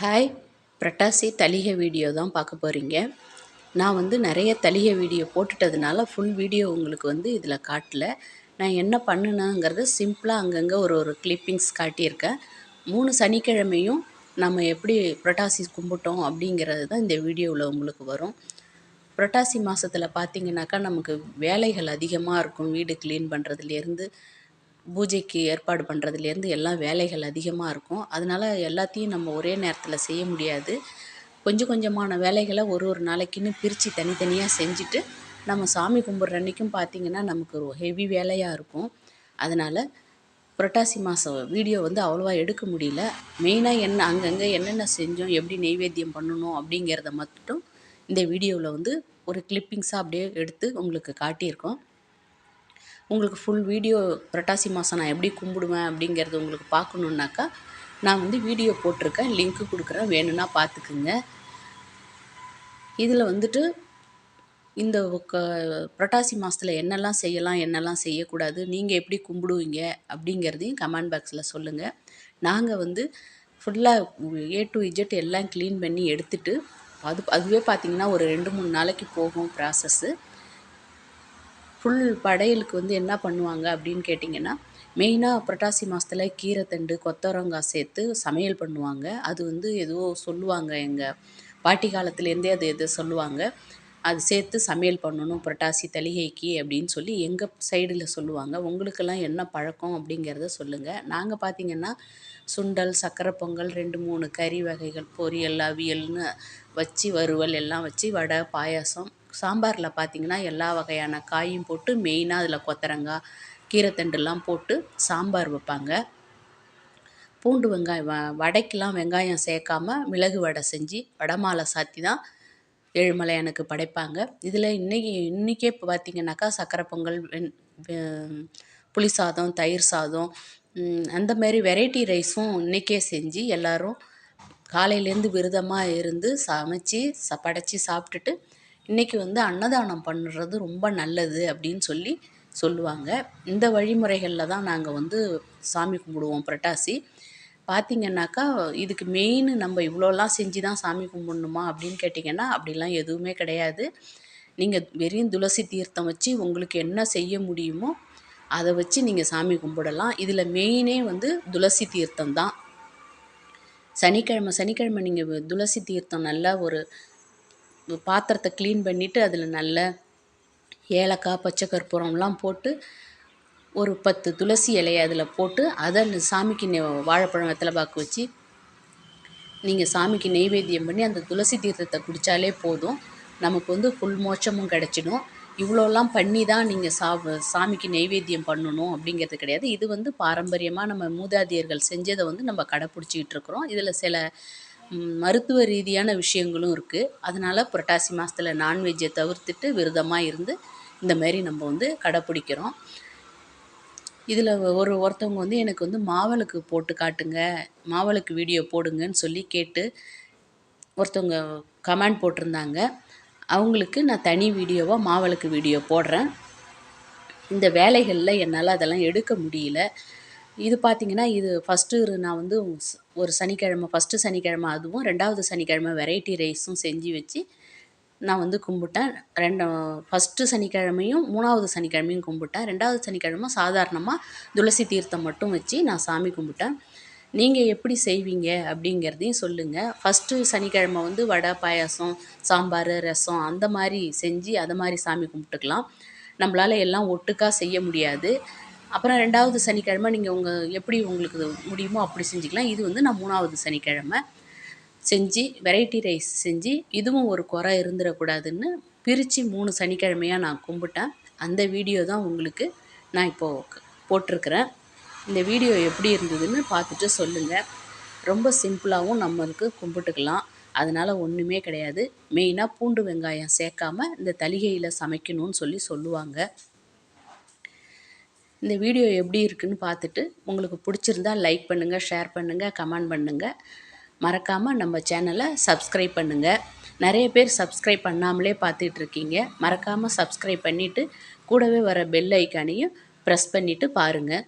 Hi பிரட்டாசி தலிகை video தான் பார்க்க போகிறீங்க நான் வந்து நிறைய தலிகை வீடியோ போட்டுட்டதுனால ஃபுல் வீடியோ உங்களுக்கு வந்து இதில் காட்டல. நான் என்ன பண்ணுனேங்கிறத சிம்பிளாக அங்கங்கே ஒரு ஒரு கிளிப்பிங்ஸ் காட்டியிருக்கேன். மூணு சனிக்கிழமையும் நம்ம எப்படி புரட்டாசி கும்பிட்டோம் அப்படிங்கிறது தான் இந்த வீடியோவில் உங்களுக்கு வரும். புரட்டாசி மாதத்தில் பார்த்தீங்கன்னாக்கா நமக்கு வேலைகள் அதிகமாக இருக்கும். வீடு க்ளீன் பண்ணுறதுலேருந்து பூஜைக்கு ஏற்பாடு பண்ணுறதுலேருந்து எல்லாம் வேலைகள் அதிகமாக இருக்கும். அதனால் எல்லாத்தையும் நம்ம ஒரே நேரத்தில் செய்ய முடியாது. கொஞ்சம் கொஞ்சமான வேலைகளை ஒரு ஒரு நாளைக்குன்னு பிரித்து தனித்தனியாக செஞ்சுட்டு நம்ம சாமி கும்பிட்ற அன்றைக்கும் பார்த்திங்கன்னா நமக்கு ஒரு ஹெவி வேலையாக இருக்கும். அதனால் புரட்டாசி மாதம் வீடியோ வந்து அவ்வளோவா எடுக்க முடியல. மெயினாக என்ன அங்கங்கே என்னென்ன செஞ்சோம் எப்படி நெய்வேத்தியம் பண்ணணும் அப்படிங்கிறத மட்டும் இந்த வீடியோவில் வந்து ஒரு கிளிப்பிங்ஸாக அப்படியே எடுத்து உங்களுக்கு காட்டியிருக்கோம். உங்களுக்கு ஃபுல் வீடியோ புரட்டாசி மாதம் நான் எப்படி கும்பிடுவேன் அப்படிங்கிறது உங்களுக்கு பார்க்கணுன்னாக்கா நான் வந்து வீடியோ போட்டிருக்கேன் லிங்க்கு கொடுக்குறேன் வேணும்னா பார்த்துக்குங்க. இதில் வந்துட்டு இந்த க புரட்டாசி மாதத்தில் என்னெல்லாம் செய்யலாம் என்னெல்லாம் செய்யக்கூடாது நீங்கள் எப்படி கும்பிடுவீங்க அப்படிங்கிறதையும் கமெண்ட் பாக்ஸில் சொல்லுங்கள் நாங்கள் வந்து ஃபுல்லாக ஏ டு இஜெட் எல்லாம் க்ளீன் பண்ணி எடுத்துட்டு அது அதுவே பார்த்திங்கன்னா ஒரு ரெண்டு மூணு நாளைக்கு போகும் ப்ராசஸ்ஸு ஃபுல் படையலுக்கு வந்து என்ன பண்ணுவாங்க அப்படின்னு கேட்டிங்கன்னா மெயினாக புரட்டாசி மாதத்துல கீரைத்தண்டு கொத்தவரங்காய் சேர்த்து சமையல் பண்ணுவாங்க. அது வந்து ஏதோ சொல்லுவாங்க எங்கள் பாட்டி காலத்துலேருந்தே அது எது சொல்லுவாங்க. அது சேர்த்து சமையல் பண்ணணும் புரட்டாசி தலிகைக்கு அப்படின்னு சொல்லி எங்கள் சைடில் சொல்லுவாங்க. உங்களுக்கெல்லாம் என்ன பழக்கம் அப்படிங்கிறத சொல்லுங்கள் நாங்கள் பார்த்திங்கன்னா சுண்டல் சக்கரை பொங்கல் ரெண்டு மூணு கறி வகைகள் பொரியல் அவியல்னு வச்சு வறுவல் எல்லாம் வச்சு வடை பாயாசம் சாம்பாரில் பார்த்திங்கன்னா எல்லா வகையான காயும் போட்டு மெயினாக அதில் கொத்தரங்காய் கீரைத்தண்டுலாம் போட்டு சாம்பார் வைப்பாங்க. பூண்டு வெங்காயம் வ வடைக்கெலாம் வெங்காயம் சேர்க்காம மிளகு வடை செஞ்சு வடை மாலை சாத்தி தான் ஏழுமலையானுக்கு படைப்பாங்க. இதில் இன்றைக்கி இன்றைக்கே இப்போ பார்த்திங்கனாக்கா சக்கரை பொங்கல் வெண் புளி சாதம் தயிர் சாதம் அந்த மாதிரி வெரைட்டி ரைஸும் இன்றைக்கே செஞ்சு எல்லோரும் காலையிலேருந்து விரதமாக இருந்து சமைச்சி ச படைச்சி சாப்பிட்டுட்டு இன்றைக்கி வந்து அன்னதானம் பண்ணுறது ரொம்ப நல்லது அப்படின்னு சொல்லி சொல்லுவாங்க. இந்த வழிமுறைகளில் தான் நாங்கள் வந்து சாமி கும்பிடுவோம் புரட்டாசி. பார்த்திங்கன்னாக்கா இதுக்கு மெயின் நம்ம இவ்வளோலாம் செஞ்சு தான் சாமி கும்பிட்ணுமா அப்படின்னு கேட்டிங்கன்னா அப்படிலாம் எதுவுமே கிடையாது. நீங்கள் வெறும் துளசி தீர்த்தம் வச்சு உங்களுக்கு என்ன செய்ய முடியுமோ அதை வச்சு நீங்கள் சாமி கும்பிடலாம். இதில் மெயினே வந்து துளசி தீர்த்தம் தான். சனிக்கிழமை சனிக்கிழமை நீங்கள் துளசி தீர்த்தம் நல்லா ஒரு பாத்திரத்தை க்ளீன் பண்ணிவிட்டு அதில் நல்ல ஏலக்காய் பச்சை கற்பூரம்லாம் போட்டு ஒரு பத்து துளசி இலையை அதில் போட்டு அதை சாமிக்கு நெ வாழைப்பழம் வெத்தலை பாக்கு வச்சு நீங்கள் சாமிக்கு நெய்வேத்தியம் பண்ணி அந்த துளசி தீர்த்தத்தை குடித்தாலே போதும். நமக்கு வந்து ஃபுல் மோட்சமும் கிடச்சிடும். இவ்வளோலாம் பண்ணி தான் நீங்கள் சா சாமிக்கு நெய்வேத்தியம் பண்ணணும் அப்படிங்கிறது கிடையாது. இது வந்து பாரம்பரியமாக நம்ம மூதாதையர்கள் செஞ்சதை வந்து நம்ம கடைப்பிடிச்சிக்கிட்டு இருக்கிறோம். இதில் சில மருத்துவ ரீதியான விஷயங்களும் இருக்குது அதனால் புரட்டாசி மாதத்துல நான்வெஜ்ஜை தவிர்த்துட்டு விரதமாக இருந்து இந்த மாதிரி நம்ம வந்து கடைப்பிடிக்கிறோம் இதில் ஒரு ஒருத்தவங்க வந்து எனக்கு வந்து மாவளுக்கு போட்டு காட்டுங்க மாவளுக்கு வீடியோ போடுங்கன்னு சொல்லி கேட்டு ஒருத்தவங்க கமெண்ட் போட்டிருந்தாங்க. அவங்களுக்கு நான் தனி வீடியோவாக மாவளுக்கு வீடியோ போடுறேன். இந்த வேலைகளில் என்னால் அதெல்லாம் எடுக்க முடியல. இது பார்த்திங்கன்னா இது ஃபஸ்ட்டு நான் வந்து ஒரு சனிக்கிழமை ஃபஸ்ட்டு சனிக்கிழமை அதுவும் ரெண்டாவது சனிக்கிழமை வெரைட்டி ரைஸும் செஞ்சு வச்சு நான் வந்து கும்பிட்டேன். ரெண்டு ஃபஸ்ட்டு சனிக்கிழமையும் மூணாவது சனிக்கிழமையும் கும்பிட்டேன். ரெண்டாவது சனிக்கிழமை சாதாரணமாக துளசி தீர்த்தம் மட்டும் வச்சு நான் சாமி கும்பிட்டேன். நீங்கள் எப்படி செய்வீங்க அப்படிங்கிறதையும் சொல்லுங்கள் ஃபஸ்ட்டு சனிக்கிழமை வந்து வடை பாயாசம் சாம்பார் ரசம் அந்த மாதிரி செஞ்சு அதை மாதிரி சாமி கும்பிட்டுக்கலாம். நம்மளால் எல்லாம் ஒட்டுக்காக செய்ய முடியாது. அப்புறம் ரெண்டாவது சனிக்கிழமை நீங்கள் உங்கள் எப்படி உங்களுக்கு முடியுமோ அப்படி செஞ்சுக்கலாம். இது வந்து நான் மூணாவது சனிக்கிழமை. செஞ்சு வெரைட்டி ரைஸ் செஞ்சு இதுவும் ஒரு குறை இருந்துடக்கூடாதுன்னு பிரித்து மூணு சனிக்கிழமையாக நான் கும்பிட்டேன். அந்த வீடியோ தான் உங்களுக்கு நான் இப்போது போட்டிருக்கிறேன். இந்த வீடியோ எப்படி இருந்ததுன்னு பார்த்துட்டு சொல்லுங்கள் ரொம்ப சிம்பிளாகவும் நம்மளுக்கு கும்பிட்டுக்கலாம். அதனால் ஒன்றுமே கிடையாது. மெயினாக பூண்டு வெங்காயம் சேர்க்காம இந்த தலிகையில் சமைக்கணும்னு சொல்லி சொல்லுவாங்க. இந்த வீடியோ எப்படி இருக்குன்னு பார்த்துட்டு உங்களுக்கு பிடிச்சிருந்தா லைக் பண்ணுங்கள் ஷேர் பண்ணுங்கள் கமெண்ட் பண்ணுங்கள் மறக்காமல் நம்ம சேனலை சப்ஸ்கிரைப் பண்ணுங்கள் நிறைய பேர் சப்ஸ்கிரைப் பண்ணாமலே பார்த்துட்ருக்கீங்க மறக்காமல் சப்ஸ்கிரைப் பண்ணிவிட்டு கூடவே வர பெல் ஐக்கானையும் ப்ரெஸ் பண்ணிவிட்டு பாருங்கள்